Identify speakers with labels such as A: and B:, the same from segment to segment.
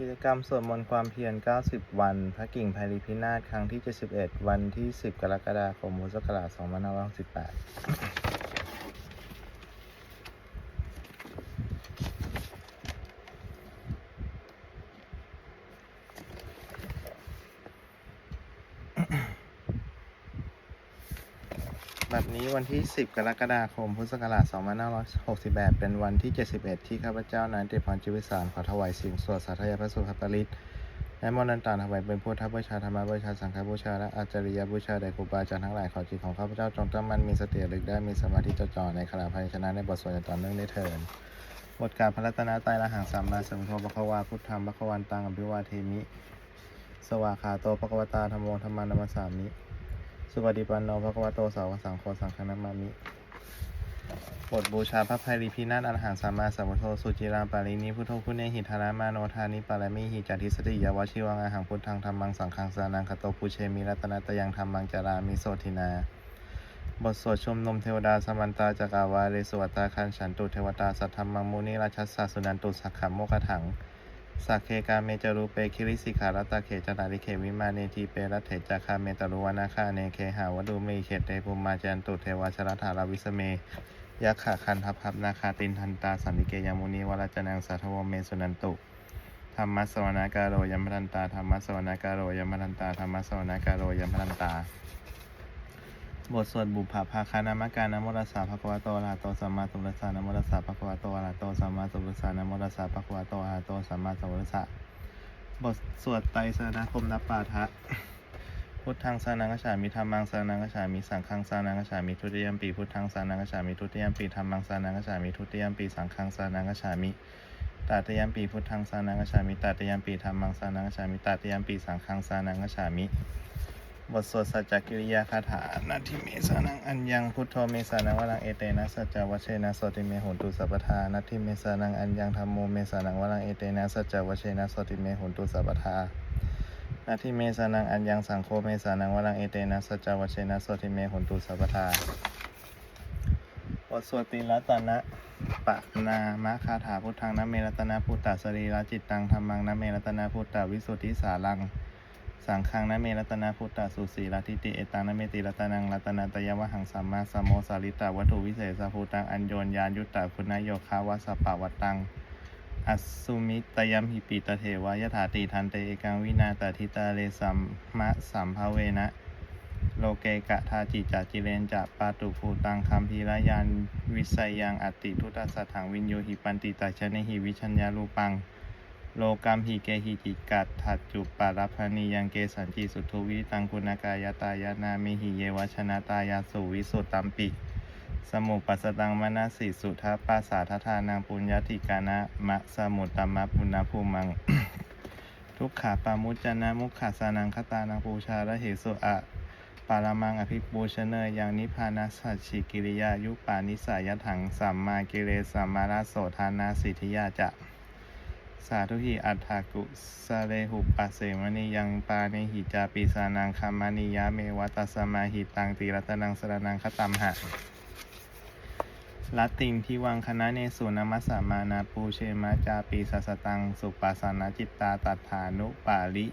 A: กิจกรรมสวดมนต์ความเพียร 90 วัน พระกิ่งไพริพินาศครั้งที่ 71 วันที่ 10 กรกฎาคมพุทธศักราช2568 วันที่ 10 กรกฎาคม พุทธศักราช2568 เป็นวันที่ 71 ที่ข้าพเจ้านายเตพรจิวิสารขอถวายสิ่งสวดสาธยายพระสุภปริตและมนต์ต่างถวายเป็นพุทธบูชาธรรมบูชา สังฆบูชา และอาจริยบูชาแด่ครูบาอาจารย์ทั้งหลาย ขอจิตของข้าพเจ้าจงตั้งมั่นมีสติลึกได้มีสมาธิจดจ่อในขณะภายชนะในบทสวดอย่างต่อเนื่องได้เถิดบทการพระรัตนตรัยละหังสัมมาสัมพุทโธภควาพุทธังภควันตังอภิวาเทมิ สวากขาโตภควตาธรรมโมธรรมานัมสสามิ สุปฏิปันโนภควโตสาวกสังโฆสังฆนามามิบทบูชาพระภัยรีพินาศอรหังสัมมาสัมพุทโธสุจิราปารินิพุทโธพุเนหิทารามาโนทานิปารมิหิจัติสติยาวชิวังอาหังพุทธังธรรมังสังฆังสานังคโตปุเชมิรัตนตยังธรรมังจารามิโสทินา บทสวดชุมนุมเทวดาสมันตาจักราวาเรสวัตตาคันฉันตุเทวตาสัทธรรมังมุนิราชสสาสุนันตุสักขะโมกถัง สักเคกาเมจารูเปคิริสิขารัตตาเขจนาริเขวิมาเนทีเปรัตเถจาคาเมตารุวนาคาเนเคหาวดูเมเขตเตภูมิมาจันตุเทวชรถาราวิสเมยักขะคันทัพพับนาคาตินทันตาสันติเกยามุนีวรจนังสัทวเมสุนันตุธรรมสวนาการโรยมพันตาธรรมสวนาการโรยมพันตาธรรมสวนาการโรยมพันตา บทสวดบุพภาคานามการนโมตัสสะภะคะวะโตอะระหะโตสัมมาสัมพุทธัสสะนโมตัสสะภะคะวะโตอะระหะโตสัมมาสัมพุทธัสสะนโมตัสสะภะคะวะโตอะระหะโตสัมมาสัมพุทธัสสะบทสวดไตรสรณคมนับปาทะพุทธังสานังกฉามิธรรมังสานังกฉามิสังฆังสานังกฉามิทุติยมปีพุทธังสานังกฉามิทุติยมปีธรรมังสานังกฉามิทุติยมปีสังฆังสานังกฉามิตาตยมปีพุทธังสานังกฉามิตาตยมปีธรรมังสานังกฉามิตาตยมปีสังฆังสานังกฉามิ บทสวดสัจจกิริยาคาถานาทิเมสานังอัญญังพุทโธเมสานังวรังเอเตนะสัจจวัชเชนะสติเมโหนตุสัพพทานาทิเมสานังอัญญังธรรมโมเมสานังวรังเอเตนะสัจจวัชเชนะสติเมโหนตุสัพพทานาทิเมสานังอัญญังสังโฆเมสานังวรังเอเตนะสัจจวัชเชนะสติเมโหนตุสัพพทาบทสวดติรัตนะปะนามะคาถาพุทธังนะเมรัตนะพุทธสรีระจิตตังธรรมังนะเมรัตนะพุทธวิสุทธิสารัง สังฆังนะเมรัตนาพุทธสุสีรัติติเอตังนะเมติรัตนังรัตนาตยวหังสัมมาสัมโมสาริตาวัตถุวิเศษสัพุตังอัญโยนยานยุตตาคุณโยคาวาสปะวัตตังอัสุมิตยมหิปิตเทวายถาติทันเตเอกังวินาตทิตาเลสัมมะสัมภเวนะโลเกกะทาจิจาจิเลนจะปาตุภูตังคัมพีรยานวิสัยยังอติทุตสัทถังวินโยหิปันติตาชเนหิวิชัญญาลูปัง โลกัมหิเกหิจิกัตถัดจุปารพนียังเกสันจิสุทุวิตังคุณกายตายานามิหิเยวชนะตายาสุวิสุตตัมปิ สมุปัสตังมนาสิสุทัปปาสาทธานังปุญญาติกานะมะสมุตตมะปุณณภูมัง ทุกขาปามุจจนะมุขาสานังคตานังปูชาระเหสุอะปารามังอภิปูชเนยยังนิพพานาสัจฉิกิริยายุปานิสายถังสัมมากิเลสัมมาราโสทานาสิทธิยาจะ สาธุหิอัฏฐากุสะเลหุปัสเสมณียังปาเนหิจาปิสานังคัมานิยะเมวัตสสมาหิตังติรัตนังสรนังคตัมหะลัตติงที่วังคณะเนสุนมัสสามานาปูเชมาจาปีสัสตัง สุปัสสนจิตตาตัฏฐานุปาลิ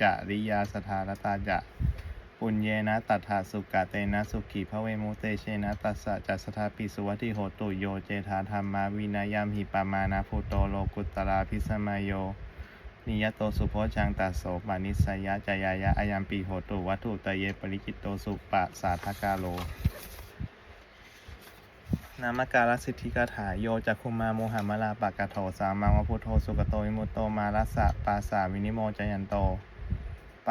A: จาริยาสถารตาจะ ปุญเยนะตัฏฐาสุกะเตนะสุขีพระเวมุเตเชนะตัสสะจัสสทาปิสุวัติโหตุโยเจธาธรรมาวินายามหิปามานาภูโตโลกุตราพิสมาโยนิยโตสุโพชังตัสโสปานิสยะจายายะอายัมปีโหตุวัตถุตะเยปริจิตโตสุปะสาทกาโลนามการสิทธิกถาโยจักคุมาโมหัมลาปะกะโถสามังวพุทโธสุกโตวิมุตโตมารัสสะปาสาวินิโมจยันโต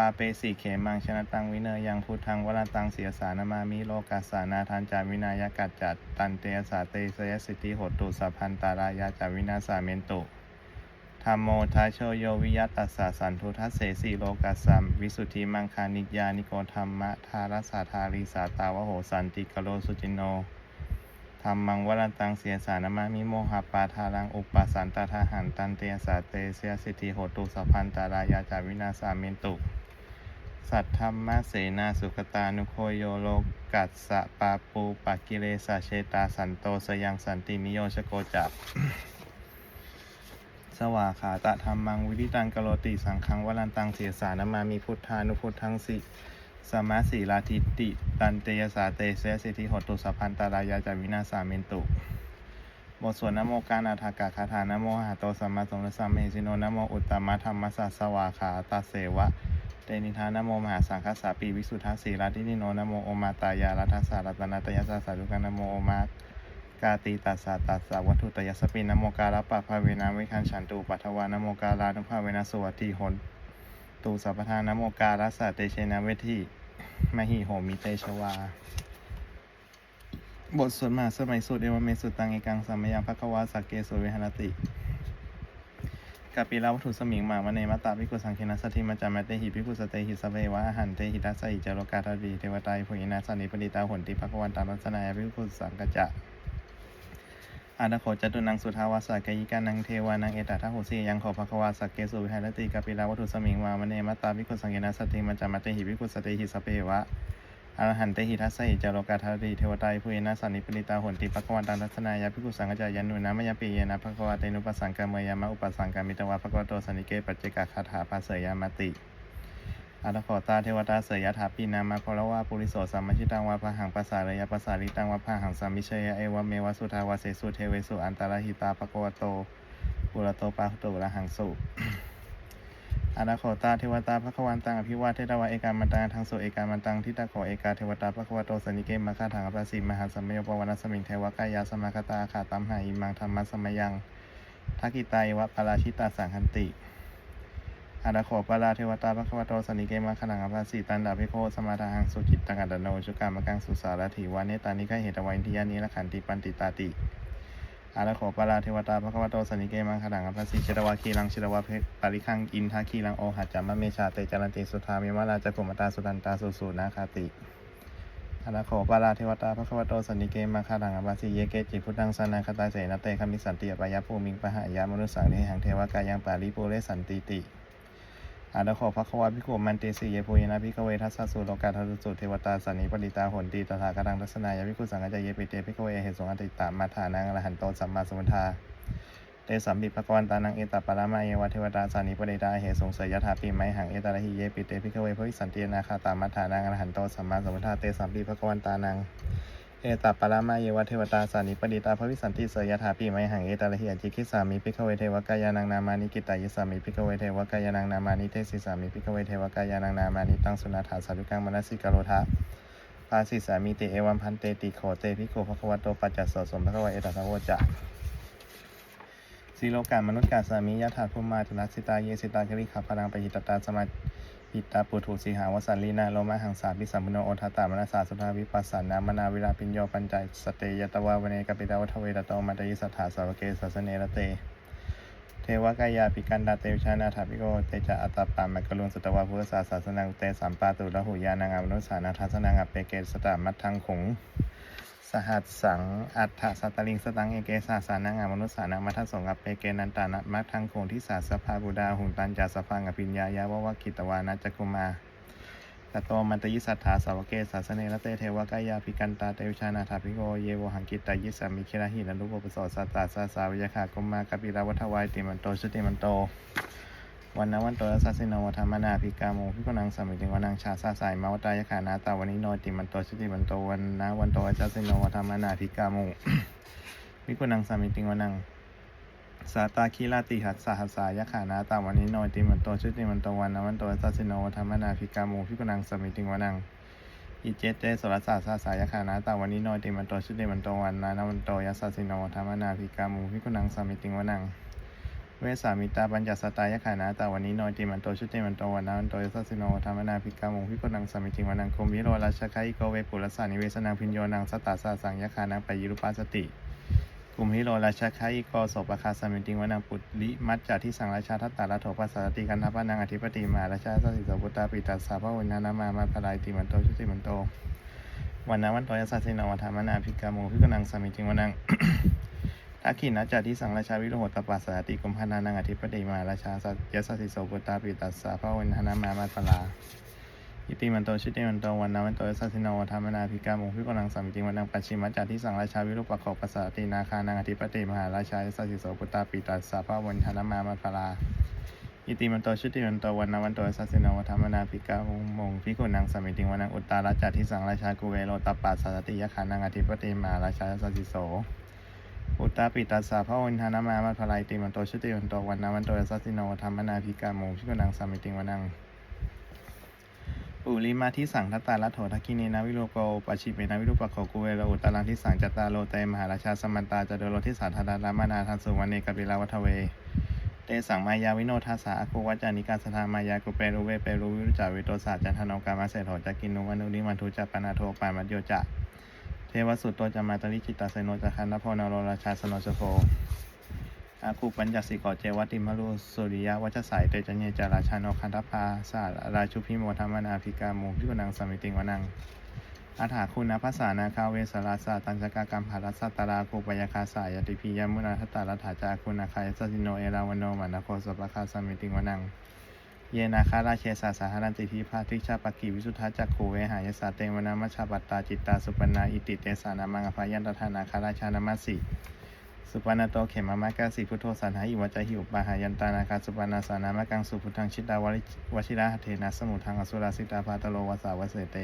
A: าเปสีเขมังชนะตังวิเนยังพุทธังวรตังเสียสานามามิโลกัสสานาทันจาวินายกัจจัดตันเตสาเตสยสิทธิโหตุสัพพันตารายาจาวินาสาเมนตุธรรมโมทัชโชโยวิยัตตัสสะสันทุทัสเสสีโลกัสสัมวิสุทธิมังคานิยานิโกธรรมะทารัสาธาริสาตาวโหสันติกโลสุจิโนธรรมังวรันตังเสียสานามามิโมหปาทารังอุปสันตทาหันตันเตยสาเตเสียสิทธิโหตุสัพพันตารายาจาวินาสาเมนตุ สัทธรรมเสนาสุขตานุโคโยโลกัสสะปาปูปักกิเลสะเชตาสันโตสยังสันตินิโยชโกจักสวาขาตะธรรมังวิริตังกโรติสังฆังวรันตังเสียสานามามีพุทธานุพุทธังสิสมาสีลาทิติตันเตยสาเตเสสิทธิหตุสัพพันตารายาจาวินาสาเมนตุบทสวดนโมกานาทากาคาถานะโมหะโตสัมมาสัมพุทธัสสะเมหิสิโนนะโมอุตตมะธรรมสสะสวาขาตาเสวะ เตนิทานะโมมหาสังฆสสาปีวิสุทธาสีรัตินิโนนะโมโอมาตายารัตสารัตนาตยสสสารุกานะโมโอมากาติตัสสะตัสสะวัตถุตยสปินะโมกาลปะภาเวนะวิคันฉันตุปัทวานะโมกาลานุภาเวนะสวัสดีหนตูสัพทานะโมกาลัสสะเตเชนะเวทีมหิโหมิเตชวา บทสวดมหาสมัยสุดเอวเมสุตังเอกังสัมมยังภควาสักเกสุวิหารติ กาปิลาวัตถุสมิงมามะเนมตตาพิกุสังเคนะสติมาจามะเตหิพิกุสเตหิสเววะอาหันเตหิทัสสิจาโรกาทวีเทวตายผุยนาสันนิปดิตาหนติภควันตาลัสนายพิกุสังกจจะอาณาโคจตุนังสุทาวาสากยิกานังเทวานังเอตตาหุสียังขอภควาสักเกสุวิหารติกาปิลาวัตถุสมิงมามะเนมตตาพิกุสังเคนะสติมาจามะเตหิพิกุสเตหิสเววะ อรหันเตหิทัสสหิจารโลกาทารีเทวตาภูเยนะสันนิปนิตาหนติปักวันตันทัศนายาภิกุสังกจายันนุนามยปีเยนะภควาเตนุปสังกามยามะอุปสังกามิตวาภควโตสันนิเกปัจเจกคาถาภาเสยามติอาตโขตาเทวตาเสยถาปีนามาโคลวาปุริโสสัมมชิตังวาพหังปัสสาระยะปัสสาริตังวาพหังสัมมิเชยเอวเมวสุทาวาเสสุเทเวสุอันตรหิตาภควโตปุระโตปาหุโตระหังสุ อาณาโคตาเทวตาพระควันตังอภิวาเทตวะเอกามันตังทางโสเอกามันตังทิตาโขเอกาเทวตาพระควโตสนิเกมาคาถังอภัสสิมหาสมโยปวนาสมิงเทวกายาสมาคตาขาตัมหาอิมังธรรมะสมยังทักกิตายวะปาราชิตาสังคันติอาณาโขปาราเทวตาพระควโตสนิเกมาคาถังอภัสสิตันดาภิโคสมาทาหังสุจิตตังกัดโนชุกามะกังสุสารถิวาเนตานิกเหตวัยทิยานิละขันติปันติตาติ อาระโขปาราเทวตาพระควโตสันิเกมังขดังอภัสสิเชตวาคีรังเชตวาเพปาริคังอินทาคีรังโอหัจจามะเมชาเตจารันติสุธามิมาลาจักุมตาสุตันตาสุสูนาคาติอาระโขปาราเทวตาพระควโตสันิเกมังขดังอภัสสีเยเกจิพุทธังสนาคตาเสนเตคามิสันติอปายาภูมิงปะหายา มนุสังเทหังเทวกายังปาริปุเรสันติติ อาดาขอพระควาพิโกมันเตสีเยโพยนะพิกเวทัสสะสุโลกาทัสสุเทวตาสันนิปริตาหนตีตถาคตังทัศนายาพิคุสังกัจจเยปิเตพิกเวเหตุสงอติตามาฐานังอรหันโตสัมมาสมุทธาเตสัมปิภกวันตานังเอตปารามาเยวเทวตาสันนิปริตาเหตุสงเสยยถาปีไมหังเอตระหิเยปิเตพิกเวพวิสันตินาคาตามาฐานังอรหันโตสัมมาสมุทธาเตสัมปิภกวันตานัง เอตปารามาเยวเทวตาสานิปดิตาภวิสันติเสยถาปีไมหังเอตระหิอจิคิสามิพิกเวเทวกายานังนามานิกิตายิสามิพิกเวเทวกายานังนามานิเทสิสามิพิกเวเทวกายานังนามานิตังสุนาถาสารุกังมนสิกโรทะปาสิสามิเตเอวัมพันเตติโขเตพิโขภควโตปัจจัสสะสมภควเอตตะโวจะสีโลกามนุษย์กาสามิยะถาภูมาตุลสิตาเยสิตาคริขับพลังไปหิตตาสมา หิตาปุถุสีหาวสันลีนาโลมาหังสาพิสัมพุโนโอทตามนาสาสุทาวิปัสสนา มนาวิราปิญโยปัญจสเตยตวาวเนกปิตาวัทเวตโตมัตยิสัทธาสาวเกสัสเนระเต เทวกายาปิกันดาเตวชานาถาภิโกเตจะอัตตปามะกลุนสตวาพุทธศาสสนังเตสัมปาตุละหุยานังอมนุสานาทัสนังอเปเกสตามัททังขง สหัสสัง อัฏฐสัตตลิงสตังเอเกสาสานังอมนุสานังมัทสงอเปเกนันตานะมัททังขงทิสาสภาบุดาหุนตันจาสพังอภิญญายาววะกิตวานาจักุมาตโตมันตยิสัทธาสาวเกสาสเนรเตเทวกายาภิกันตาเตวชานาถาภิโกเยโวหังกิตตายิสามิคิระหินันลุปปสสัตตาสาสาวิยคากมมากปิลาวัฏวายติมันโตชุติมันโต วันนวันโตสัสสิโนวัฏมนาภิกาโมพิกนังสมิติงวนังชาสาสายมาวตายขานาตาวันนี้โนติมันโตชุติมันโตวันนะวันโตสัสสิโนวัฏมนาภิกาโมพิกนังสมิติงวนังสาตาคีลาติหัสสหัสายขานาตาวันนี้โนติมันโตชุติมันโตวันนะวันโตสัสสิโนวัฏมนาภิกาโมพิกนังสมิติงวนังอิเจเตสรสาสาสายคานาตาวันนี้โนติมันโตชุติมันโตวันนานาวันโตยัสสสิโนธรรมนาภิกามูพิกุนังสามิติงวนัง เวสามิตาปัญจสตายคานาตาวันนี้โนติมันโตชุติมันโตวันนาวันโตยสสสิโนธรรมนาภิกามูพิกนังสามิติงวนังคมวิโรราชคายโกเวปุรสานิเวสนังพิญโยนังสตตาสาสังยคานังปยิรุปัสสติกลุ่มฮิโรราชคายโกโสปคาสามิติงวนังปุตลิมัจจาที่สังราชาทัตตาละโถปัสสติกันทัพนังอธิปติมาราชาสัสสิสุตตาปิตัสสะพะวินานามามาพลายติมันโตชุติมันโตวันนั้นวันโตยสัสสินวัฏามนาภิกาโมพิกนังสามิจิงวนัง ทักขินาจาที่สังราชาวิโรหตปัสสติกุมพานานังอธิปติมาราชาสัยสัสสิโสปุตตาปิตัสสะพระวันธนามามาตลาอิติมันโตชิติมันโตวันนามันโตสัสสิโนธรรมนาภิกามุพิกนังสัมมิติวันนังปัจฉิมัจัตที่สังราชาวิรุปโขปัสสตินาคานังอธิปติมหาราชายสัสิโสปุตตาปิตัสสะพระวันธนามามัพลาอิติมันโตชิติมันโตวันนามันโตสัสสิโนธรรมนาภิกามุพิโกนังสัมมิติวันนังอุตตาราจัตที่สังราชากุเวโรตปัสสะติยะขานังอธิปติมหาราชายสัสิโส อุตตาปิตัสสะพระวันธนามามัทลายติมันโตชุติมันโตวันนามันโตยสัสสิโนธรรมนาภิกาโมพิกนังสามิติงวนังปุริมาที่สั่งทัตตาลัโถทักขินีนาวิโรโกปชิเมนาวิรุปะโขกุเวโรอุตตารังที่สั่งจัตตาโลเตมหาราชาสมันตาจโดโรที่สาธารามานาทันสุวรรณเนกปิลาวัทเว เตสังมายาวิโนทัสสะอโควัจจานิการสธามายากุเปรุเวเปรุวิรุจาวิโตสาจันทนกามาเสโถจักกินุวานุริมันทุจัปปนาโทปามัจโยจะ เทวสุตโตจะมาตริจิตาเสโนจะคันนโพนโรราชาสโนชโพอาคูปัญจสิกอเจวัติมรุสุริยะวัชสายเตจัญเยจาราชาโนคันทพาสาราชุพิโมธรรมนาภิกามุพิวนังสมิติงวนังอาถาคุณภาษานาคาเวสราสาตัญจกากรรมภารัสตาราคูปยาคาสายติพิยมุนาทตารัฐาจาคุณาคายสัสิโนเอราวโนมานาโคสปะคาสมิติงวนัง เยนาคาราเชสาสาหารันติทิพาทิชาปกิวิสุทธาจักขูเวหายสาเตวนามัชาปัตตาจิตตาสุปนาอิติเตสานามังอภายันตทานาคาราชานามาสิสุปนาโตเขมามากาสิพุทโธสันหาอิวัจหิอุปาหายันตานาคาสุปนาสานามะกังสุพุทังชิตาวริวชิระหเทนะสมุทังอสุราสิตาภาตโลวาสาวเสเต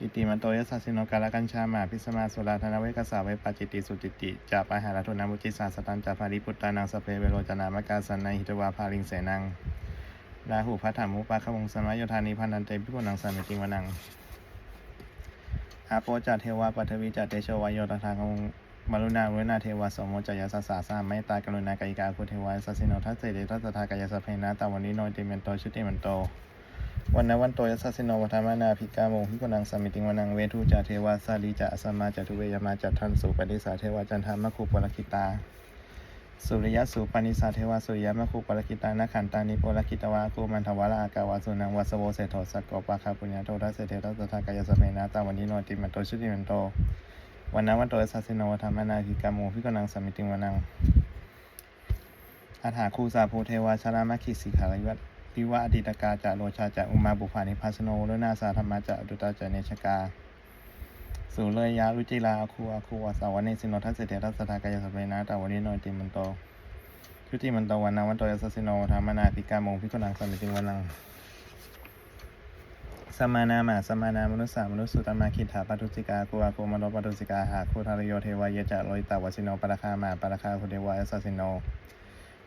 A: อิติมันโตยสัสสินกาลกัญชามาพิสมาสุราธนเวกสาเวปาจิตติสุจิติจาปะหารทุนามุจิสาสตันจาภาริปุตตานังสเพเวโรจนามกาสันในหิตวาภาลิงเสนัง ราหูพัฒามุปาขวงสมัยโยธานิพันนันเตพิโกนังสามิติงวนังอาโปจัตเทวาปัทวีจัตเตโชวายโยตถาคงมรุณาเวนาเทวาสมโมจยาสสาสาไม่ตากรุณากายิกาคุเทวาสัสิโนทัสเสเดทัสทากายสเพนะตาวันนี้โนติเมนโตชุติเมนโตวันนวันโตยัสสสิโนวัฒมานาภิกาโมพิโกนังสมิติงวนังเวทุจาเทวาสาลีจะสมาจตุเวยมาจัตทันสุปฏิสาเทวาจันทามะคุปลคิตา สุริยสุปนิสาเทวาสุริยมะคุปลกิตานะขันตานิโปลกิตวากูมันทวาระอากาวาสุนังวัสโวเสโทสกปะคาปุญญาโททัสเสเททัสทากายสเปนะตาวันนี้โนติมันโตชุติมันโตวันนั้นวันโตยัสสสิโนวัฒมนาภิกาโมพิกนังสามิติงวนังอาถาคูสาภูเทวาชรามคิสิขาริวัตวิวะอดิตกาจะโลชาจะอุมาบุพานิพัสโนรุนาสาธรรมาจะดุตาจะเนชกา สุเลยยะรุจิลาอาคูอาคูวสาวเนสินโนทัสเสเตทัสสทากายสเปนะตาวันนี้โนติมันโตชุติมันโตวันนาวันโตยัสสสิโนธรรมนาภิกาโมพิกนังสมิติวันนังสมานามาสมานามนุสสามนุสสุตมาคิถาปทุสิกาคูอาคูมโนปทุสิกาหาคูทารโยเทวายจะโลยตาวสิโนปราคามาปราคาคุเทวายัสสสิโน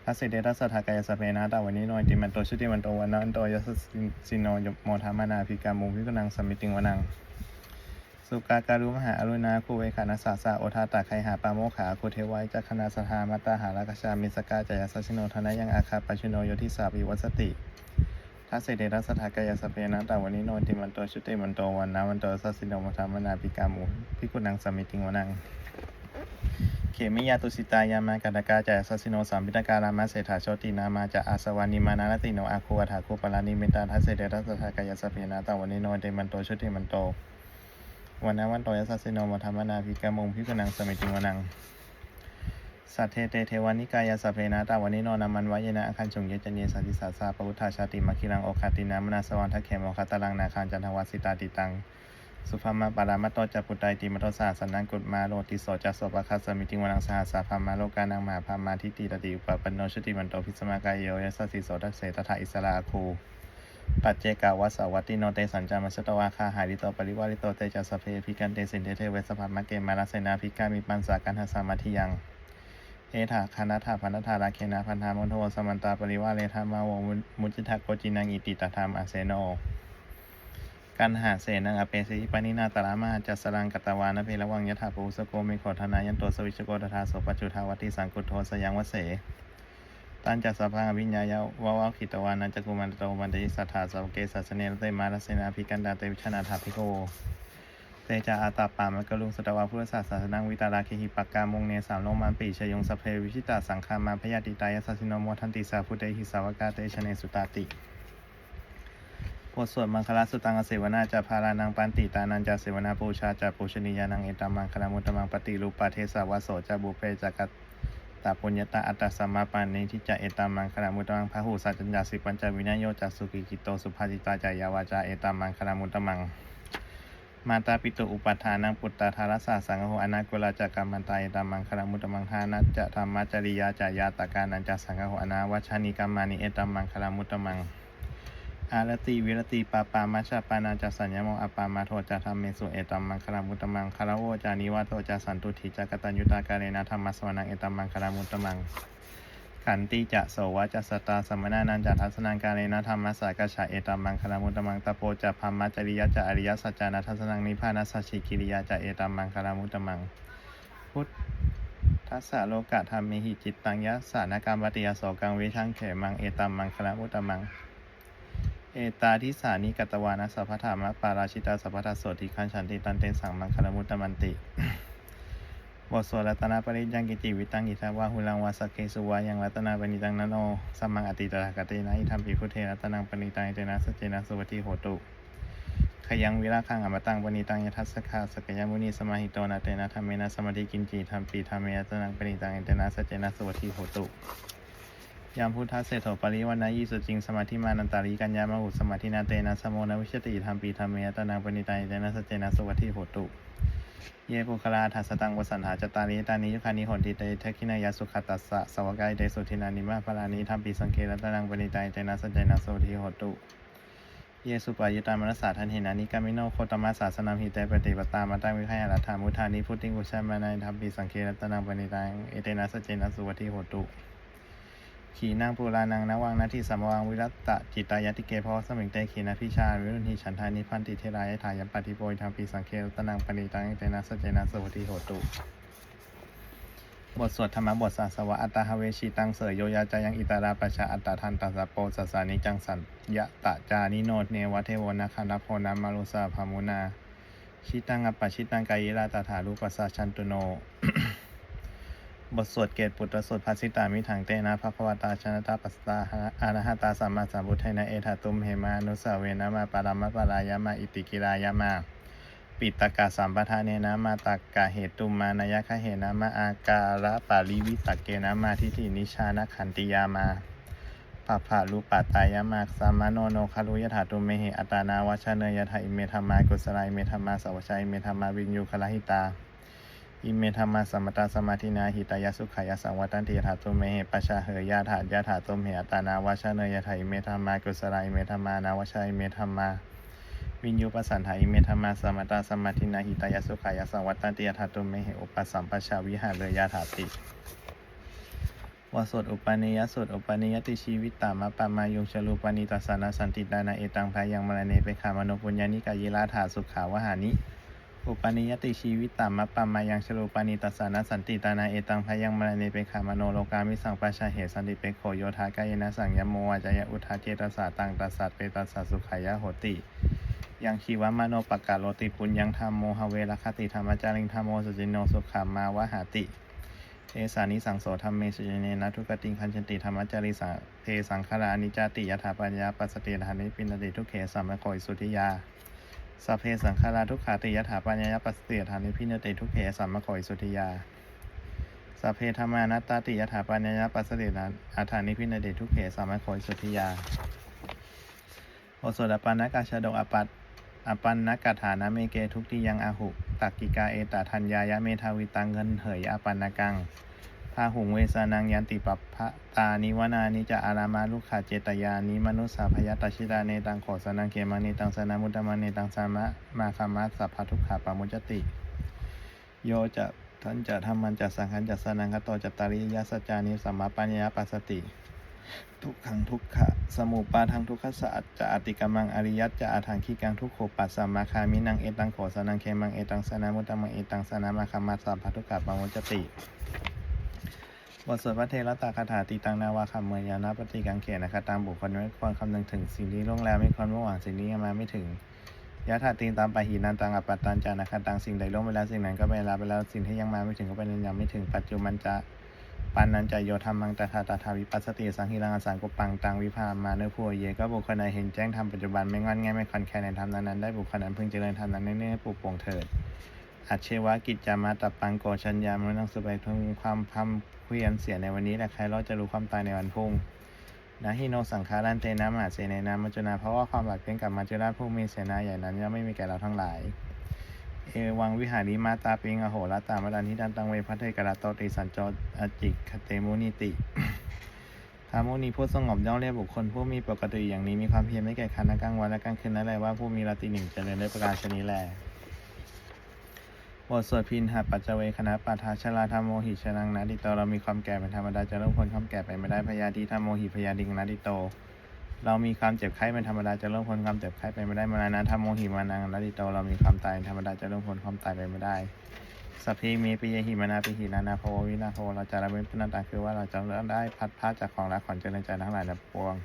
A: ทัสสิเดทัสสะทากายสเปนะตาวันนี้โนยติมันโตชุติมันโตวันนันโตยัสสิโนยโมธามานาภิกามุพิกนังสมิติงวนัง สุกาการุมหาอรุณาคูเวขานาสาสาโอทาตาไคหาปาโมขาคูเทวายจักขณาสธามาตาหาราคชามิสกาจายสัสสิโนธนายังอาคาปชุโนโยทิสาวิวัสติทัสสิเดทัสสะทากายสเปนะตาวันนี้โนติมันโตชุติมันโตวันนาวันโตสัสสิโนมธามนาภิกามุพิกุนังสมิติงวนัง เขมิยาตุสิตายามากาตกาจายสัสิโนสามพิตการามาเศรษฐาโชตินามาจะอาสวานิมานานติโนอาคูอัฏฐาคูปลานิเมตาทัสเสเดทัสสะทากายสเปนะตาวันนี้โนติมันโตชุติมันโต วันนั้นวันโตยัสสะสิโนมาธรรมนาภิกามงพิกนังสมิติงวนัง สัทเทเตเทวานิกายสพเพนะตาวันนี้โนนามันวายนะอาคันจงเยจันเยสัติสาสาปุทธาชาติมาคิรังโอคาตินามนาสวันทัคเขมโอคาตลังนาคานจันทวัสิตาติตัง สุภามาปารามัตโตจัปุตไตติมัตโตสาสันนังกุตมาโลติโสจัสโสปะคัสมิติงวนังสหัสสาพามาโลกานังมหาพามาทิติตติอุปปันโนชุติมันโตพิสมากายโยยัสสสิโสทัสเสตถาอิสราคู ปัจเจกาวัสวัตติโนเตสัญจามัสตวาคาหาริโตปริวาริโตเตจัสเพพิกันเตสินเทเทเวสภามะเกมาลเสนาภิกามิปันสากันหสามาทิยัง เอถาคานาถาพันธาราเคนาพันธามนโทสมันตาปริวาเลธามาวงมุจิทาโกจินังอิติตธรรมอาเซโนกันหาเสนังอเปสิปานินาตระมาจัสรังกตวานเพระวังยถาปูสโกมิโขธนายันโตสวิชโกตถาโสปจุทาวัติสังกุโทสยังวเส ตันจัสสะพังอวิญญายาวาวาขิตวานันจกุมันโตมันติสัทธาสาวเกสัสเนรเตมาลเสนาภิกันดาเตวิชนาถาภิโกเตจาอาตาปามะกะลุงสตวาพุทธศาสนาวิตาราเคหิปักกามงเนสามโลมันปีชยงสเพวิชิตาสังคามาพยาติตายสัสสิโนโมทันติสาพุทธหิสาวกาเตชเนสุตาติบทสวดมังคลาสุตังเสวนาจะพารานังปันติตานันจะเสวนาปูชาจะปูชนียานังเอตามังคลามุตตมังปฏิรูปาเทสาวโสจะบุเพจักต ตาปุญญาตาอัตตสัมมาปานิทิจะเอตามังคณามุตตมังพหูสัจจัญญาสิปัญจวินัยโยจัสุกิจิตโตสุภาจิตาจายาวาจาเอตามังคณามุตตมัง มาตาปิตุอุปทานังปุตตาธารสาสังโฆอนากุลาจักรรมันตายตามังคณามุตตมังทานัจจะธรรมจริยาจายาตการนันจสังโฆอนาวัชานิกรรมานิเอตามังคณามุตตมัง อารติวิรติปาปามัชฌปานาจัสสัญญโมอปามาโทจะธรรมเมสุเอตัมมังคลามุตตมังคารโวจานิวาโทจะสันตุถิจะกตัญญูตากาเลนะธรรมสวนังเอตัมมังคลามุตตมังขันติจะโสวะจะสตาสมนานันจัทัสนังกาเลนะธรรมสากฉะเอตัมมังคลามุตตมังตะโปจะพัมมัจริยะจะอริยสัจจานัทัสนังนิพพานัสสชิกิริยาจะเอตัมมังคลามุตตมัง พุทธัสสะโลกะธรรมมิหิจิตตังยะสานกรรมปฏิยโสกังวิชังเขมังเอตัมมังคลามุตตมัง เอตาทิสานิกัตวานะสัพพธรรมะปาราชิตาสัพพทัสโสติคันฉันติตันเตสังมังคลมุตตมันติ บทสวดรัตนาปริยังกิติวิตังอิทาวาหุลังวาสเคสุวายังรัตนาปณิตังนันโนสัมมังอติตระกตินะอิทัมปิพุเทรัตนังปณิตังเตนะสเจนะสุวัติโหตุขยังวิราคังอมตังปณิตังยทัสสคาสกยมุนีสมาหิโตนะเตนะธรรมเมนะสมาธิกินจีธรรมปีธรรมเมรัตนังปณิตังเตนะสเจนะสุวัติโหตุ ยามพุทธเศรษฐปริวันนายีสุจริงสมาธิมานันตารีกัญญามหุสมาธินาเตนะสมโมนวิชติธรรมปีธรรมเมตนางปณิตายเตนะสเจนะสุวัติโหตุ เยปุคลาทัสตังวสันหาจตารีตานิยุคานิหนติเตทคินายาสุขตัสสะสวกายเตสุทินานิมาพลานิธรรมปีสังเกรัตนางปณิตายเตนะสเจนะสุวัติโหตุเยสุปายุตามนสสาทันเหินานิกามิโนโคตมะสาสนามหิเตปฏิปตามาตังวิขยารัฐามุทานิพุทธิกุชามานัยธรรมปีสังเกรัตนางปณิตายเอเตนะสเจนะสุวัติโหตุ ขีนางปูรานังนวังนาทีสัมวังวิรัตตะจิตายติเกพราะสมิงเตขีนาพิชาวิรุณหิฉันทานิพันติเทรายถายัมปฏิโปยทางปีสังเคตนังปณิตังเตนะสเจนะสวัติโหตุบทสวดธรรมบทสาสวะอัตาหเวชิตังเสยโยยาจายังอิตาราปชาอัตตาทันตัสะโปสัสานิจังสันยะตะจานิโนเนวะเทวนาคันโพนามารุสาภามุนา ชิตังอปปะชิตังกายิราตถารูปัสสะชันตุโน บทสวดเกตปุตตสวดภาสิตามิถังเตนะภควตาชนะตาปัสสาหะอานาหตาสัมมาสัมพุทไทนะเอธาตุมเหมานุสาเวนะมาปารามะปารายามาอิติกิรายามาปิตกาสัมปทานเนนะมาตากะเหตุมมานายคะเหนะมาอาการะปาลิวิตกเกนะมาทิฏฐินิชานขันติยามาปะผาลุปตายามาสัมมาโนโนคารุยถาตุมเมหิอัตานาวชเนยถาอิเมธรรมากุสลายเมธรรมาสวชัยเมธรรมาวิญญูคลหิตา อิเมธรรมาสมตาสมาธินาหิตายสุขายสังวัตันติยถาตุเมเหปชาเหยยาถายาถาตุมเหตานาวัชเนยถาอิเมธรรมากุสลายเมธรรมานาวัชัยเมธรรมาวิญญูปสันหาอิเมธรรมาสมตาสมาธินาหิตายสุขายสังวัตตันติยถาตุเมเหอุปสัมปชาวิหารเลยาถาติวสดอุปนิยสดอุปนิยติชีวิตตามะปะมายุงชลูปนิตัสสานาสันติดานาเอตังพายังมรเนเปขามโนปุญญานิกายิราถาสุขาวหานิ อุปนิยติชีวิตตามะปะมายังชลูปนิตัสสานาสันติดานาเอตังพายังมรเนเป็นขามโนโลกามิสังปชาเหสันติเปโขโยธากายนะสังยมโมวาจายอุทาเจตสาตังตัสสัตเปตัสสะสุขายะโหติยังชีวมโนปกาโรติปุญญังธรรมโมหเวรคติธรรมจาริงธรรมโมสุจินโนสุขามาวะหาติเทสานิสังโสธรรมเมสุจิเนนะทุกติงคันชนติธรรมจาริสังเทสังขารานิจติยถาปัญญาปัสสติธานิปินติทุกเขสัมมโคยสุทิยา สัพเพสังขาราทุกขาติยถาปัญญาปัสสติธานิพินติทุกเขสัมมโคยสุทิยาสัพเพธรรมานัตตติยถาปัญญาปัสสติอาธานิพินติทุกเขสัมมโคยสุทิยาโอโสดปานากาชาดกอปัตอปันนกถานะเมเกทุกติยังอาหุ ตักกิกาเอตทัญญายะเมทาวิตังเงินเหยอปันนกัง พาหุงเวสานังยันติปัปพะตานิวนานิจะอารามาลุขาเจตยานิมนุสสาพยตชิตาเนตังโขสนังเกมานิตังสนามุตมาเนตังสามะมาคามัสสัพพทุกขาปามุจติ โยจะทันจะธรรมันจะสังขันจะสนังคโตจัตตาริยสัจจานิสัมมาปัญญาปัสสติทุกขังทุกขะสมุปาทังทุกขสัจจะอติกมังอริยัตจะอาทังขีกังทุกโขปัสสมมาคามินังเอตังโขสนังเคมังเอตังสนามุตมังเอตังสนามาคามาสัพพทุกขะปังวจติ บทสวดพระเทระตาคาถาตีตังนาวาคำเมยานาปฏิกังเขนะคะตามบุคคลไม่ควรคำนึงถึงสิ่งที่ล่วงแล้วไม่ควรเมื่อหวังสิ่งนี้ยังมาไม่ถึงยะถาตีนตามปะหีนันตังอปปัตตันจานะคะตังสิ่งใดล่วงไปแล้วสิ่งนั้นก็ไปลาไปแล้วสิ่งที่ยังมาไม่ถึงก็เป็นยังไม่ถึงปัจจุบันจะปันนันจะโยธรรมังตถาตถาวิปัสสติสังหิรังสังกุปังตังวิภามาเนื้อพัวเยก็บุคคลใดเห็นแจ้งธรรมปัจจุบันไม่งอนง่ายไม่คอนแคลนในธรรมนั้นได้บุคคลนั้นพึงเจริญธรรมนั้นเนื่อๆปลูกปวงเถิด อัจเชวะกิจจามาตับปังโกชัญญามนังสุไปทงความพำเพียรเสียในวันนี้และใครเราจะรู้ความตายในวันพรุ่งนะฮิโนสังขารันเตนะมหาเสนนามัจจุนาเพราะว่าความบาดเพียงกับมัจจุราชผู้มีเสนาใหญ่นั้นย่อมไม่มีแก่เราทั้งหลาย เอวังวิหาริมาตาปิงอโหรตามดันทิดันตังเวพัทเทกระโตติสัญโจอจิกคเตมุนิติธรรมุนีผู้สงบย่อมเรียกบุคคลผู้มีปกติอย่างนี้มีความเพียรไม่แก่คันกลางวันและกลางคืนนั่นแหละว่าผู้มีรติหนึ่งเจริญด้วยประการชนิดแล บทสวดพินหาปัจเจเวคณะปาทาชลาธรรมโมหิชนังนาดิโตเรามีความแก่เป็นธรรมดาจะเริ่มพ้นความแก่ไปไม่ได้พยาธิธรรมโมหิพยาดิงนาดิโต เรามีความเจ็บไข้เป็นธรรมดาจะเริ่มพ้นความเจ็บไข้ไปไม่ได้มานะธรรมโมหิมานังนาดิโตเรามีความตายเป็นธรรมดาจะเริ่มพ้นความตายไปไม่ได้สัพพเมปิยหิมานาปิหินานาโพวินาโพเราจะระเว้นพนันตาคือว่าเราจะได้พัดพาจากของรักของเจริญใจทั้งหลายในปวง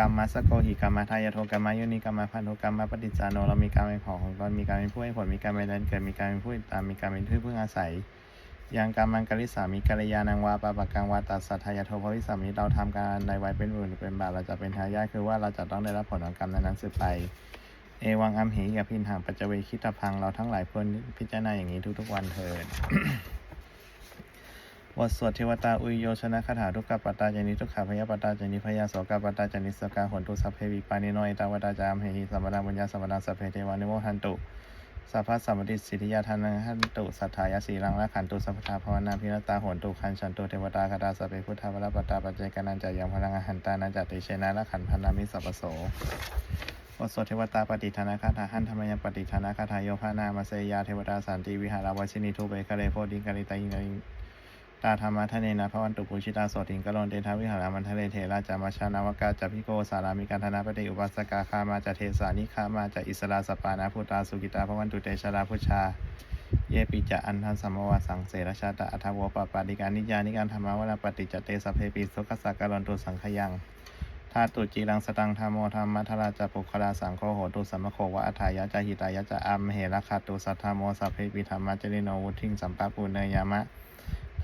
A: รรมมัสโกหิกรรมทายโทกรรมมายุนิกรรมมาพันธุกรรมมาปฏิจจานโนเรามีการเป็นของของตนมีการเป็นผู้ให้ผลมีการเป็นแดนเกิดมีการเป็นผู้ตามมีการเป็นที่พึ่งอาศัยยังกรรมังกริสามีกัลยาณังวาปะปะกังวาตัสสัทายโทภวิสามีเราทำการใดไว้เป็นบุญหรือเป็นบาปเราจะเป็นทายาทคือว่าเราจะต้องได้รับผลของกรรมนั้นสืบไปเอวังอัมเหกับพินหังปัจจเวคิตพังเราทั้งหลายควรพิจารณาอย่างนี้ทุกๆวันเถิด บทสวดเทวตาอุยโยชนะคาถาทุกขปัตตาจานิทุกขาพยาปัตตาจานิพยาโสกปัตตาจานิสกาหนตุสัพเพวิปานิโนเอตาวตาจามเหหิสัมปนาบุญญาสัมปนาสัพเพเทวานิโมหันตุสัพพะสัมปติสิทธิยาทานังหันตุสัทธายาสีรังละขันตุสัพพทาภาวนาพิรตาหนตุขันฉันตุเทวตาคาตาสัพเพพุทธาวรปัตตาปัจเจกานันจายังพลังอหันตานันจติเชนะละขันพันนามิสัพโสบทสวดเทวตาปฏิทานาคาถาหันธรรมยังปฏิทานาคาถาโยภานามาเซยาเทวตาสันติวิหาราวชินีทูเบคะเลโพดิงกาลิตายิง ตาธรรมะทะเนนะพระวันตุปุชิตาโสติงกะโลนเตทาวิหารามันทะเลเทราจามาชานาวกาจัพิโกสารามิการธนาปฏิอุปัสกาคามาจะเทสานิคามาจะอิสราสปานาพุตาสุกิตาพระวันตุเตชราพุชา เยปิจะอันทันสัมวาสังเสรชาตะอัทวปปาดิการนิยานิการธรรมวราปฏิจเตสเพปิสุขสักกะลนตุสังขยังธาตุจีรังสตังธรรมโมธรรมัทราจปุคลาสังโฆโหตุสัมมโควะอัฏายะจาหิตายะจะอัมเหระคาตุสัทธโมสัพเพปิธรรมะจริโนวุทิงสัมปะปุเนยามะ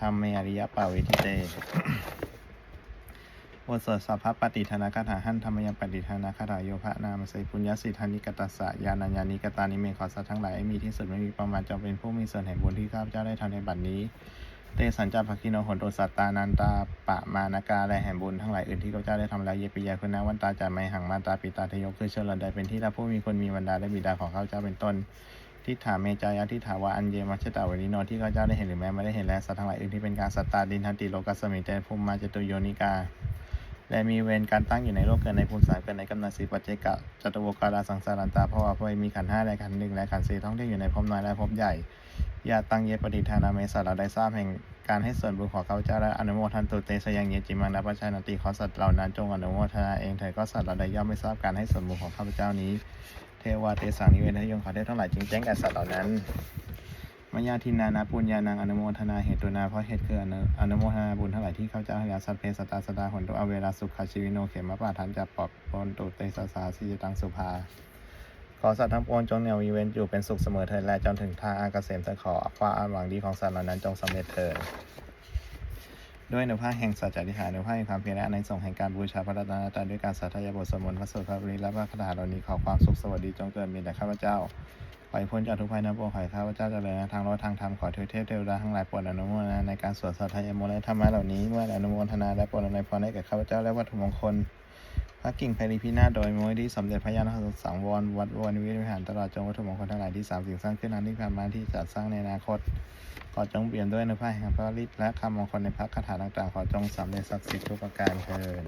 A: ธรรมเมอริยปาวิทิเตบทสวดสัพพปฏิทานาคาถาหันธรรมยังปฏิทานาคาถาโยภะนามสัยปุญญสิทธานิกตัสสะยานัญญานิกตานิเมขอสัตว์ทั้งหลายมีที่สุดไม่มีประมาณจงเป็นผู้มีส่วนแห่งบุญที่ข้าพเจ้าได้ทำในบัดนี้ เตสัญจาภคิโนโหนตุสัตตานันตาปะมานากาและแห่งบุญทั้งหลายอื่นที่ข้าพเจ้าได้ทำแล้วเยปิยาคุณนาวันตาจาไมหังมาตาปิตาทยกคือเชิญใดเป็นที่รับผู้มีคนมีบรรดาและบิดาของข้าพเจ้าเป็นต้น ทิฏฐาเมจายะทิฏฐาวะอันเยมัชตาวริโนที่ข้าเจ้าได้เห็นหรือแม้ไม่ได้เห็นและสัตว์ทั้งหลายอื่นที่เป็นการสัตตาดินทันติโลกัสมิเตภูมิมาจตุโยนิกา และมีเวรการตั้งอยู่ในโลกเกิดในภูมิสามเกิดในกำเนิดสีปัจเจกะจตุวกาลาสังสารันตาเพราะว่าพระมีขันห้าและขันหนึ่งและขันสี่ท่องเที่ยวอยู่ในภพน้อยและภพใหญ่ยาตังเยปฏิทานาเมสัตว์เราได้ทราบแห่งการให้ส่วนบุญของข้าพเจ้าและอนุโมทันตุเตสยังเยจิมังนับประชานติขอสัตว์เหล่านั้นจงอนุโมทนาเองเถิดก็สัตว์เราได้ย่อมไม่ทราบการให้ส่วนบุญของข้าพเจ้านี้ วาเตสังนิเวทยงขอได้ทั้งหลายจึงแจ้งแก่สัตว์เหล่านั้นมายาทินานาปุญญานังอนุโมทนาเหตุนาเพราะเหตุคืออนุอนุโมทนาบุญทั้งหลายที่ข้าเจ้าให้แล้วสัพเพสตาสตาหนตุอเวลาสุขชีวิโนเขมะปาทันจะปอบปนตุเตสสาสิจตังสุภาขอสัตว์ทั้งปวงจงเหนียวมีเว้นอยู่เป็นสุขเสมอเถิดและจนถึงทางอาเกษมเถิดขอความอันหวังดีของสัตว์เหล่านั้นจงสำเร็จเถิด ด้วยในภาคแห่งสัจจะทิฐานในภาคแห่งความเพียรและในส่งส์แห่งการบูชาพระรัตนตรัยด้วยการสาธยายบทสวดมนต์พระสูตรพระบริและพระคาถาเหล่านี้ขอความสุขสวัสดีจงเกิดมีแด่ข้าพเจ้าขอให้พ้นจากทุกภัยทั้งปวงขอให้ข้าพเจ้าเจริญในทางรอดทางธรรมขอเทวเทพเทวดาทั้งหลายโปรดอนุโมทนาในการสวดสาธยายมนต์และธรรมะเหล่านี้เมื่ออนุโมทนาและโปรดอนวยพรให้แก่ข้าพเจ้าและวัตถุมงคลพระกิ่งไพรีพินาศโดยมูลที่สมเด็จพระยาณสังวรวัดวรนิเวศวิหารตลอดจงวัตถุมงคลทั้งหลายที่สามสิ่งสร้างขึ้นนั้นที่ผ่านมาที่จะสร้างในอนาคต ขอจงเปลี่ยนด้วยในพระแห่งพระฤทธิ์และคำมงคลในพระคาถาต่างๆ ขอจงสำเร็จศักดิ์สิทธิ์ทุกประการเทิน